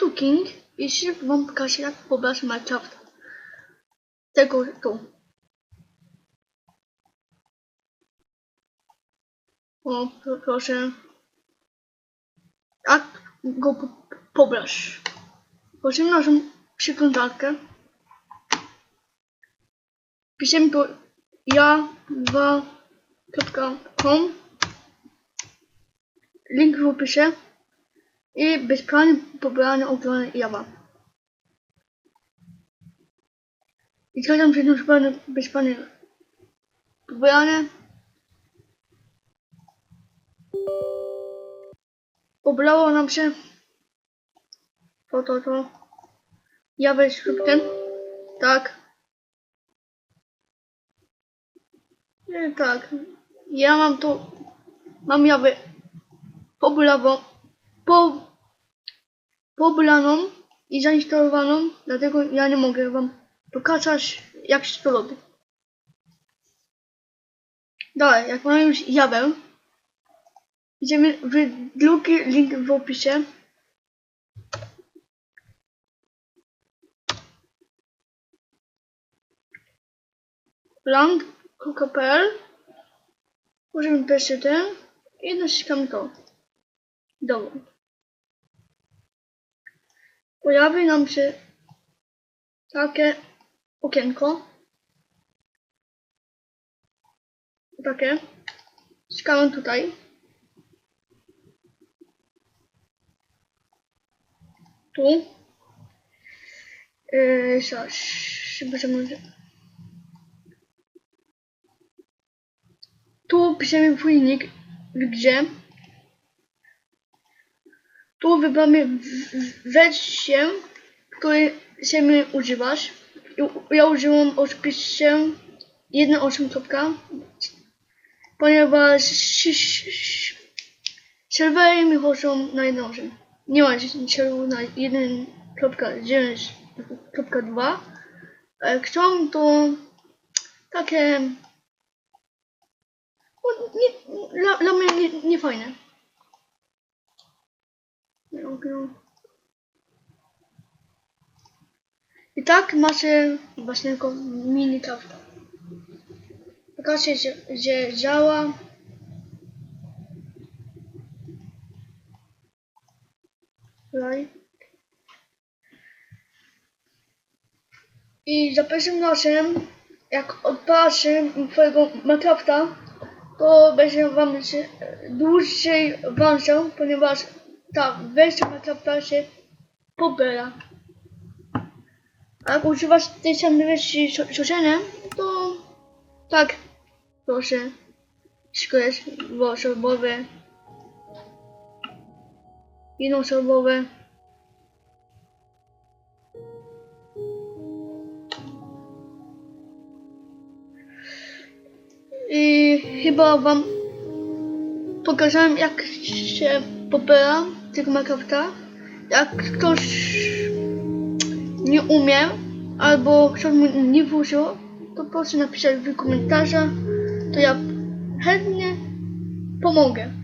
tu King, jeśli wam pokażę jak pobrać Minecraft. Tego tu. O, pro- proszę. Jak go po pobrasz? Na naszą przeglądarkę. Piszemy to ja2.com Link w opisie i bezpłatne pobieranie oglądania Java. I zgadzam się na bezpłatne, bezpłatne pobieranie. Pobrało nam się to, to, to. Ja weź lub ten. Tak. Nie, tak. Ja mam to. Mam jawę poblawo, po, poblaną i zainstalowaną, dlatego ja nie mogę wam pokazać jak się to robi. Dalej, jak mamy już jawę, idziemy w drugi link w opisie. land.pl Możemy pierwszy ten i naciskamy to. Dołącz. Pojawi nam się takie okienko. Takie. Naciskamy tutaj. Tu. Yy, zaraz, żeby Tu piszemy pojemnik, gdzie tu wybieramy wersję, której chcemy używać. I- Ja użyłam oczywiście 1.8 kropka, ponieważ serwery mi chodzą na 1.8. Nie ma serwerów na 1.9.2. A Jak chcą to takie no, nie, dla, dla mnie nie, nie fajne. I tak macie właśnie tylko mini. Pokażcie, że, że działa. I za pierwszym razem, jak odpatrzę twojego Minecrafta, to będzie wam dłużej włączał, ponieważ ta wersja Minecrafta się pobiera. A jak używasz tej samej wersji siostrzenem, to tak, proszę, wszystko jest dwuosobowe, jednoosobowe. I chyba wam pokazałem jak się pobiera tego Minecrafta. Jak ktoś nie umie albo ktoś mu nie włożył, to proszę napisać w komentarzach, to ja chętnie pomogę.